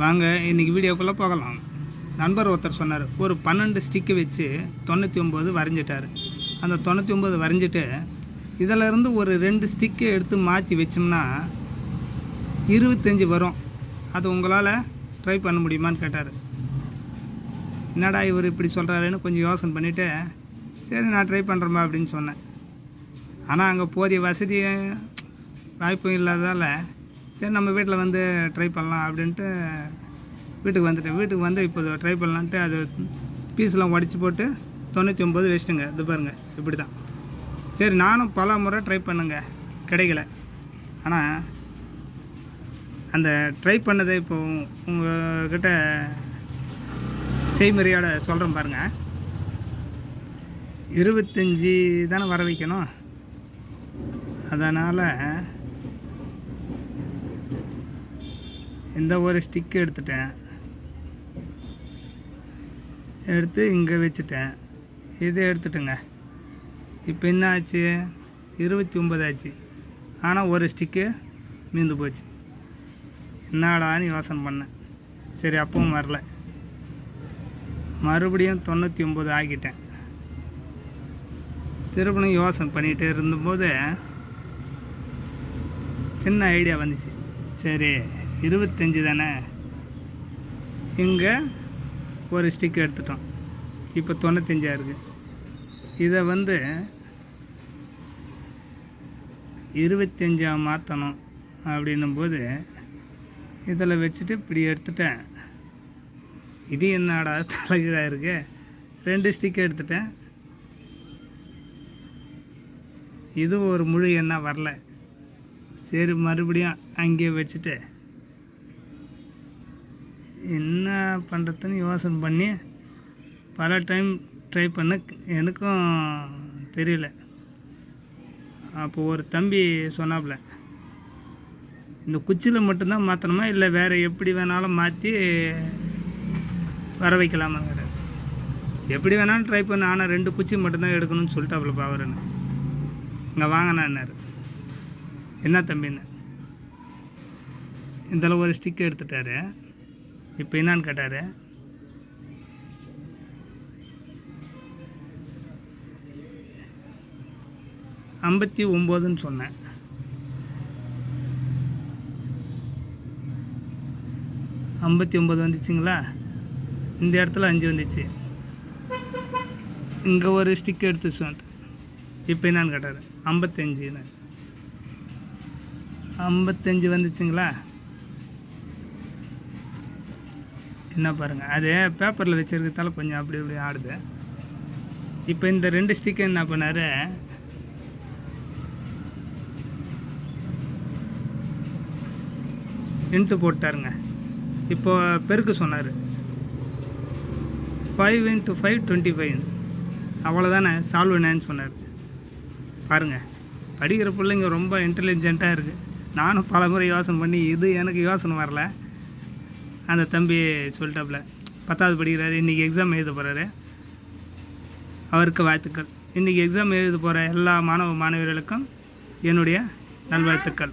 வாங்க இன்றைக்கி வீடியோக்குள்ளே போகலாம். நண்பர் ஒருத்தர் சொன்னார் ஒரு பன்னெண்டு ஸ்டிக்கு வச்சு தொண்ணூற்றி ஒம்பது வரைஞ்சிட்டார். அந்த தொண்ணூற்றி ஒம்பது வரைஞ்சிட்டு இதிலருந்து ஒரு ரெண்டு ஸ்டிக்கை எடுத்து மாற்றி வச்சோம்னா இருபத்தஞ்சி வரும். அது உங்களால் ட்ரை பண்ண முடியுமான்னு கேட்டார். என்னடா இவர் இப்படி சொல்கிறாருன்னு கொஞ்சம் யோசனை பண்ணிவிட்டு சரி நான் ட்ரை பண்ணுறேம்மா அப்படின்னு சொன்னேன். ஆனால் அங்கே போதிய வசதி வாய்ப்பும் இல்லாததால் சரி நம்ம வீட்டில் வந்து ட்ரை பண்ணலாம் அப்படின்ட்டு வீட்டுக்கு வந்துட்டேன். வீட்டுக்கு வந்து இப்போ ட்ரை பண்ணலான்ட்டு அது பீஸ்லாம் உடச்சி போட்டு தொண்ணூற்றி ஒம்பது வச்சுட்டுங்க. இது பாருங்க இப்படி தான் சரி நானும் பல முறை ட்ரை பண்ணுங்க. கிடைக்கல. ஆனால் அந்த ட்ரை பண்ணதை இப்போ உங்ககிட்ட செய்முறையோட சொல்கிறேன் பாருங்கள் இருபத்தஞ்சி தானே வர வைக்கணும். அதனால் இந்த ஒரு ஸ்டிக் எடுத்துட்டேன். எடுத்து இங்கே வச்சுட்டேன். இதை எடுத்துட்டேங்க. இப்போ என்ன ஆச்சு? இருபத்தி ஒம்பது ஆச்சு. ஆனால் ஒரு ஸ்டிக்கு மீந்து போச்சு. என்னடான்னு யோசனை பண்ணேன் சரி அப்பவும் வரல. மறுபடியும் தொண்ணூற்றி ஒம்பது ஆக்கிட்டேன் திருப்பணும் யோசனை பண்ணிகிட்டே இருந்தபோது சின்ன ஐடியா வந்துச்சு. சரி. இருபத்தஞ்சி தானே? இங்கே ஒரு ஸ்டிக் எடுத்துட்டோம். இப்போ தொண்ணூத்தஞ்சாக இருக்குது இதை வந்து இருபத்தஞ்சாக மாற்றணும் அப்படின்னும் போது இதில் வச்சுட்டு இப்படி எடுத்துட்டேன். இது என்னடா தலைகீழாக இருக்கு? ரெண்டு ஸ்டிக் எடுத்துட்டேன். இது ஒரு முழு என்ன வரல. சரி மறுபடியும் அங்கேயே வச்சுட்டு என்ன பண்ணுறதுன்னு யோசனை பண்ணி பல டைம் ட்ரை பண்ண எனக்கும் தெரியல. அப்போ ஒரு தம்பி சொன்னாப்புல இந்த குச்சியில் மட்டும்தான் மாற்றணுமா இல்லை வேறு எப்படி வேணாலும் மாற்றி வர வைக்கலாமாங்கிற எப்படி வேணாலும் ட்ரை பண்ண. ஆனால் ரெண்டு குச்சி மட்டும்தான் எடுக்கணும்னு சொல்லிட்டாப்புல பாவரன்னு இங்கே வாங்கினார் என்ன தம்பின்னு. இதில் ஒரு ஸ்டிக் எடுத்துட்டாரு. இப்போ என்னான்னு கேட்டார்? ஐம்பத்தி ஒம்போதுன்னு சொன்னேன். ஐம்பத்தி ஒம்பது வந்துச்சுங்களா? இந்த இடத்துல அஞ்சு வந்துச்சு. இங்கே ஒரு ஸ்டிக் எடுத்து சொன்னேன் இப்போ என்னான்னு கேட்டார்? ஐம்பத்தஞ்சுன்னு. ஐம்பத்தஞ்சு வந்துச்சுங்களா? என்ன பாருங்கள் அது பேப்பரில் வச்சுருக்கிறதால கொஞ்சம் அப்படி இப்படி ஆடுது. இப்போ இந்த ரெண்டு ஸ்டிக்கர் என்ன பண்ணார்? இன்ட்டு போட்டாருங்க. இப்போ பெருக்கு சொன்னார். Five into five twenty five அவ்வளோதானே சால்வ் என்னன்னு சொன்னார். பாருங்கள் படிக்கிற பிள்ளைங்க ரொம்ப இன்டெலிஜென்ட்டாக இருக்குது நானும் பல முறை யோசனை பண்ணி இது எனக்கு யோசனை வரல. அந்த தம்பி சொல்லிட்டாப்புல பத்தாவது படிக்கிறாரு இன்றைக்கி எக்ஸாம் எழுத போகிறாரு அவருக்கு வாழ்த்துக்கள். இன்றைக்கி எக்ஸாம் எழுத போகிற எல்லா மாணவ மாணவியர்களுக்கும் என்னுடைய நல்வாழ்த்துக்கள்.